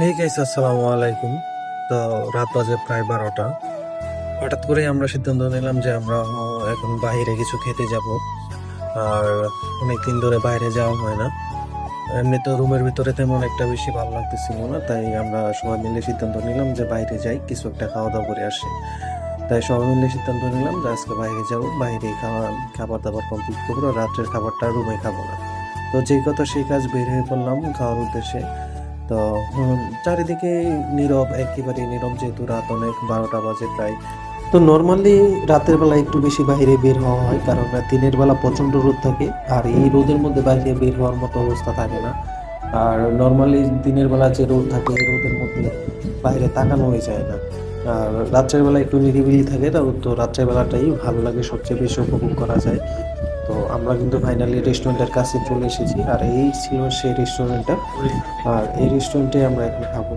Hey guys আসসালামু আলাইকুম। তো রাত বাজে প্রায় বারোটা। হঠাৎ করে আমরা সিদ্ধান্ত নিলাম যে আমরা এখন বাইরে কিছু খেতে যাব। আর অনেক দিন ধরে বাইরে যাওয়া হয় না। এমনি তো রুমের ভিতরে তেমন একটা বেশি ভালো লাগতেছিল না, তাই আমরা সবাই মিলে সিদ্ধান্ত নিলাম যে বাইরে যাই, কিছু একটা খাওয়া দাওয়া করে আসি। তাই সবাই মিলে সিদ্ধান্ত নিলাম যে আজকে বাইরে যাব, বাইরে খাওয়া খাবার দাবার কমপ্লিট করব রাত্রের খাবারটা রুমে খাব না। তো যেই কথা সেই কাজ বের হয়ে পড়লাম, খাওয়ার উদ্দেশ্যে। তো চারিদিকে নীরব একেবারে নীরব যেহেতু রাত অনেক বারোটা বাজে প্রায়। তো নর্মালি রাতের বেলা একটু বেশি বাইরে বের হওয়া হয়, কারণ দিনের বেলা প্রচণ্ড রোদ থাকে, আর এই রোদের মধ্যে বাইরে বের হওয়ার মতো অবস্থা থাকে না। আর নর্মালি দিনের বেলা যে রোদ থাকে, এই রোদের মধ্যে বাইরে তাকানো হয়ে যায় না। আর রাত্রের বেলা একটু নিরিবিলি থাকে, তো তো রাত্রের বেলাটাই ভালো লাগে, সবচেয়ে বেশি উপভোগ করা যায়। তো আমরা কিন্তু ফাইনালি রেস্টুরেন্টের কাছে চলে এসেছি। আর এই ছিল সেই রেস্টুরেন্টটা আর এই রেস্টুরেন্টে আমরা এখন খাব।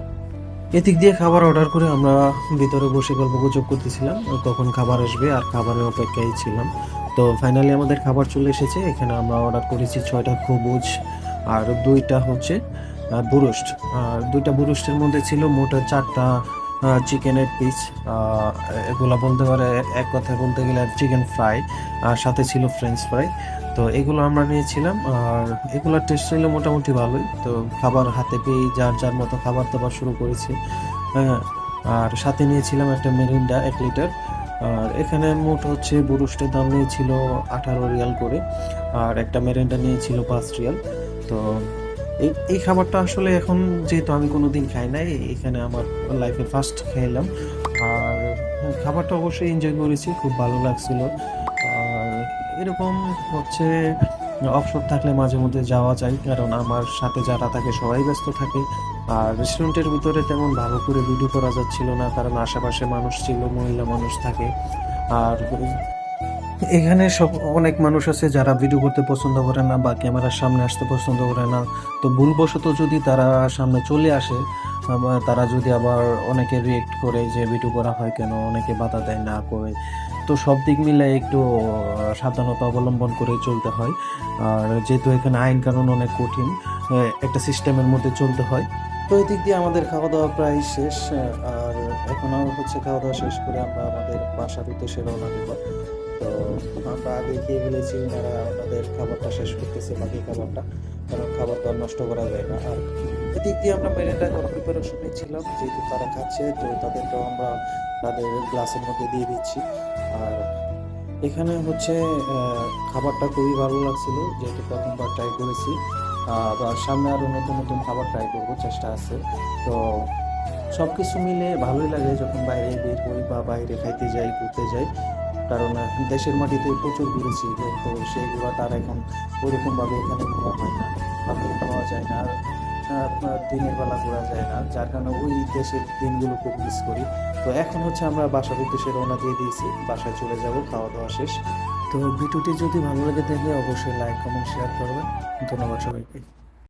এদিক দিয়ে খাবার অর্ডার করে আমরা ভিতরে বসে গল্প গুজব করতেছিলাম। কখন খাবার আসবে আর খাবারের অপেক্ষায় ছিলাম। তো ফাইনালি আমাদের খাবার চলে এসেছে। এখানে আমরা অর্ডার করেছি ছয়টা খবুজ আর দুইটা হচ্ছে বুরুস্ট। আর দুইটা বুরুস্টের মধ্যে ছিল মোটা চারটা চিকেনের পিস এগুলা বলতে পারে, এক কথায় বলতে গেলে চিকেন ফ্রাই আর সাথে ছিল ফ্রেঞ্চ ফ্রাই তো এগুলো আমরা নিয়েছিলাম, আর এগুলোর টেস্ট ছিল মোটামুটি ভালোই। তো খাবার হাতে পেয়ে যার যার মতো খাবার দাবার শুরু করেছি। হ্যাঁ আর সাথে নিয়েছিলাম একটা মেরিন্ডা এক লিটার আর এখানে মোট হচ্ছে বুরুস্টের দাম নিয়েছিল আঠারো রিয়াল করে, আর একটা মেরিন্ডা নিয়েছিল পাঁচ রিয়াল। তো এই এই খাবারটা আসলে এখন যেহেতু আমি কোনো দিন খাই নাই, এখানে আমার লাইফে ফার্স্ট খেলাম আর খাবারটা অবশ্যই এনজয় করেছি, খুব ভালো লাগছিল। আর এরকম হচ্ছে, অবসর থাকলে মাঝে মধ্যে যাওয়া যায়, কারণ আমার সাথে যারা থাকে সবাই ব্যস্ত থাকে। আর রেস্টুরেন্টের ভিতরে তেমন ভালো করে ভিডিও করা যাচ্ছিল না, কারণ আশেপাশে মানুষ ছিল, মহিলা মানুষ থাকে। আর এখানে সব অনেক মানুষ আছে যারা ভিডিও করতে পছন্দ করে না বা ক্যামেরার সামনে আসতে পছন্দ করে না। তো ভুলবশত যদি তারা সামনে চলে আসে তারা যদি আবার অনেকে রিয়েক্ট করে যে ভিডিও করা হয় কেন? অনেকে বাধা দেয় না করে। তো সব দিক মিলে একটু সাবধানতা অবলম্বন করে চলতে হয়। আর যেহেতু এখানে আইন কানুন অনেক কঠিন একটা সিস্টেমের মধ্যে চলতে হয়। তো এই দিক দিয়ে আমাদের খাওয়া দাওয়া প্রায় শেষ, আর এখন আর হচ্ছে খাওয়া দাওয়া শেষ করে আমরা আমাদের বাসার উদ্দেশ্যে রওনা দেব। তো আমরা আগে খেয়ে ফেলেছি ওনারা আমাদের খাবারটা শেষ করতেছে, বাকি খাবারটা, কারণ খাবার তো আর নষ্ট করা যায় না। আর এদিক দিয়ে আমরা মেরেন্ডা প্রিপারেশনে ছিলাম, যেহেতু তারা খাচ্ছে, তো তাদেরকেও আমরা তাদের গ্লাসের মধ্যে দিয়ে দিচ্ছি। আর এখানে হচ্ছে খাবারটা খুবই ভালো লাগছিল, যেহেতু প্রথমবার ট্রাই করেছি। আবার সামনে আরও নতুন নতুন খাবার ট্রাই করব, চেষ্টা আছে। তো সব কিছু মিলে ভালোই লাগে যখন বাইরে বের হই বা বাইরে খাইতে যাই, ঘুরতে যাই। কারণ দেশের মাটিতে প্রচুর ঘুরেছি তো- তো সেইগুলো তার এখন ওইরকমভাবে এখানে ঘোরা হয় না। বা হওয়া যায় না দিনের বেলা ঘোরা যায় না, যার কারণে ওই দেশের দিনগুলো খুব মিস করি। তো এখন হচ্ছে আমরা বাসার উদ্দেশ্যে রওনা দিয়ে দিয়েছি, বাসায় চলে যাব, খাওয়া দাওয়া শেষ। তো ভিডিওটি যদি ভালো লাগে থাকে অবশ্যই লাইক কমেন্ট শেয়ার করবেন। ধন্যবাদ সবাইকে।